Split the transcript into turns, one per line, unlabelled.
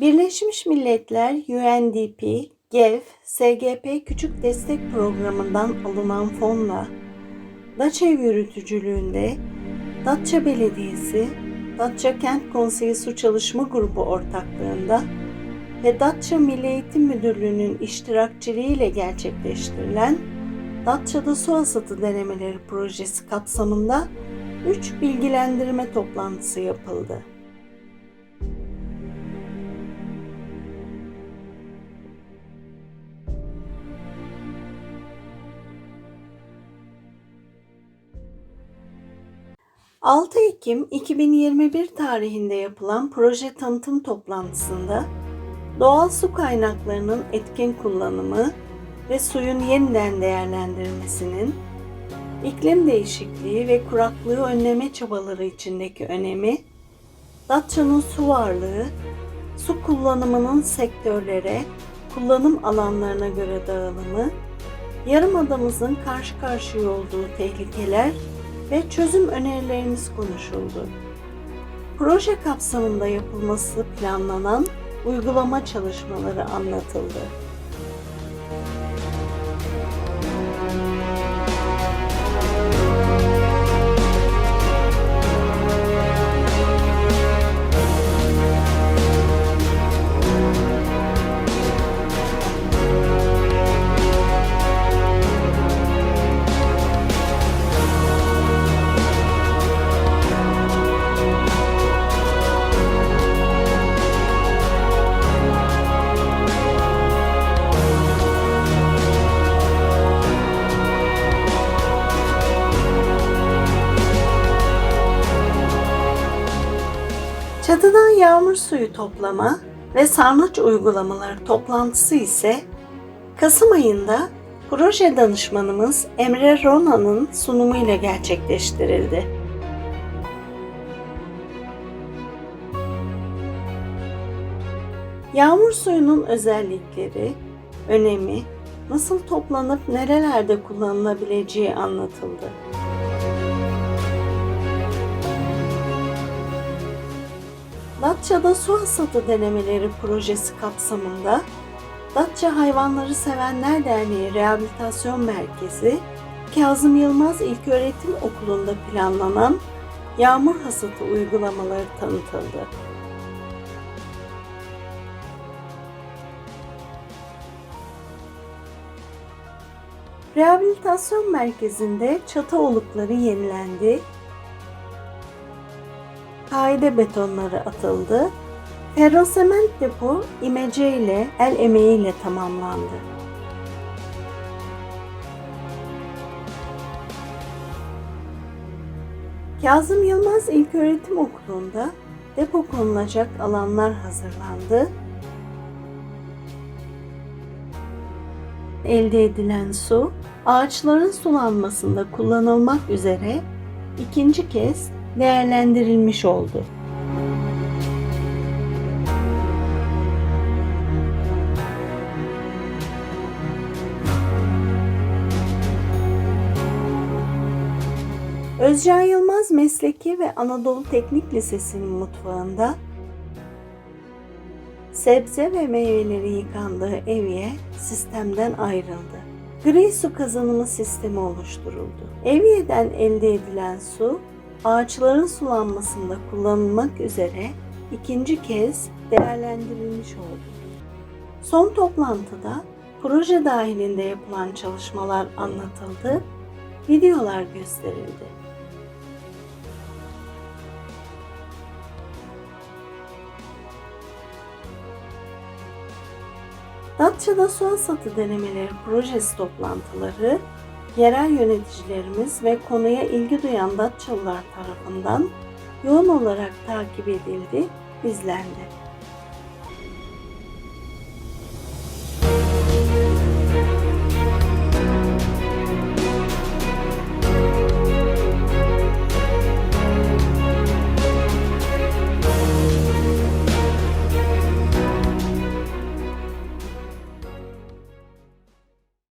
Birleşmiş Milletler UNDP, GEV, SGP Küçük Destek Programı'ndan alınan fonla Datça Yürütücülüğünde Datça Belediyesi, Datça Kent Konseyi Su Çalışma Grubu ortaklığında ve Datça Milli Eğitim Müdürlüğü'nün iştirakçiliğiyle gerçekleştirilen Datça'da su hasatı denemeleri projesi kapsamında 3 bilgilendirme toplantısı yapıldı. ...6 Ekim 2021 tarihinde yapılan proje tanıtım toplantısında... ...doğal su kaynaklarının etkin kullanımı ve suyun yeniden değerlendirilmesinin... ...iklim değişikliği ve kuraklığı önleme çabaları içindeki önemi... ...Datça'nın su varlığı, su kullanımının sektörlere, kullanım alanlarına göre dağılımı... ...yarımadamızın karşı karşıya olduğu tehlikeler ve çözüm önerilerimiz konuşuldu. Proje kapsamında yapılması planlanan uygulama çalışmaları anlatıldı. Çatıdan yağmur suyu toplama ve sarnıç uygulamaları toplantısı ise Kasım ayında proje danışmanımız Emre Rona'nın sunumuyla gerçekleştirildi. Yağmur suyunun özellikleri, önemi, nasıl toplanıp nerelerde kullanılabileceği anlatıldı. Datça'da su hasatı denemeleri projesi kapsamında Datça Hayvanları Sevenler Derneği Rehabilitasyon Merkezi, Kazım Yılmaz İlköğretim Okulu'nda planlanan yağmur hasatı uygulamaları tanıtıldı. Rehabilitasyon merkezinde çatı olukları yenilendi, kaide betonları atıldı. Ferrosement depo imece ile el emeğiyle tamamlandı. Kazım Yılmaz İlköğretim Okulu'nda depo konulacak alanlar hazırlandı. Elde edilen su ağaçların sulanmasında kullanılmak üzere ikinci kez değerlendirilmiş oldu. Özcan Yılmaz Mesleki ve Anadolu Teknik Lisesi'nin mutfağında sebze ve meyveleri yıkandığı evye sistemden ayrıldı. Gri su kazanımı sistemi oluşturuldu. Evyeden elde edilen su ağaçların sulanmasında kullanılmak üzere ikinci kez değerlendirilmiş oldu. Son toplantıda proje dahilinde yapılan çalışmalar anlatıldı, videolar gösterildi. Datça'da su hasatı denemeleri projesi toplantıları yerel yöneticilerimiz ve konuya ilgi duyan Datçalılar tarafından yoğun olarak takip edildi, izlendi.